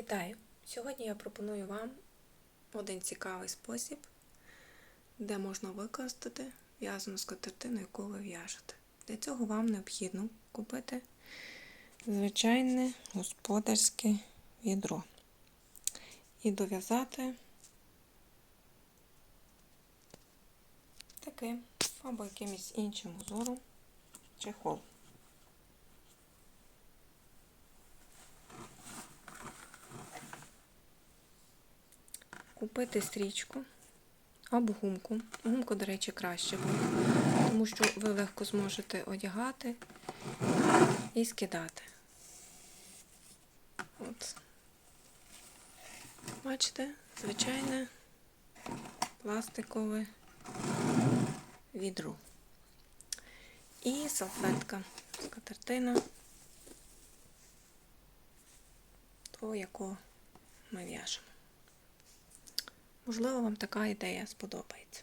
Вітаю! Сьогодні я пропоную вам один цікавий спосіб, де можна використати в'язану скатертину, яку ви в'яжете. Для цього вам необхідно купити звичайне господарське відро і дов'язати таким або якимось іншим узором чехол. Купити стрічку або гумку. Гумку, до речі, краще буде, тому що ви легко зможете одягати і скидати. От. Бачите, звичайне пластикове відро. І салфетка, скатертина, то яку ми в'яжемо. Можливо, вам така ідея сподобається.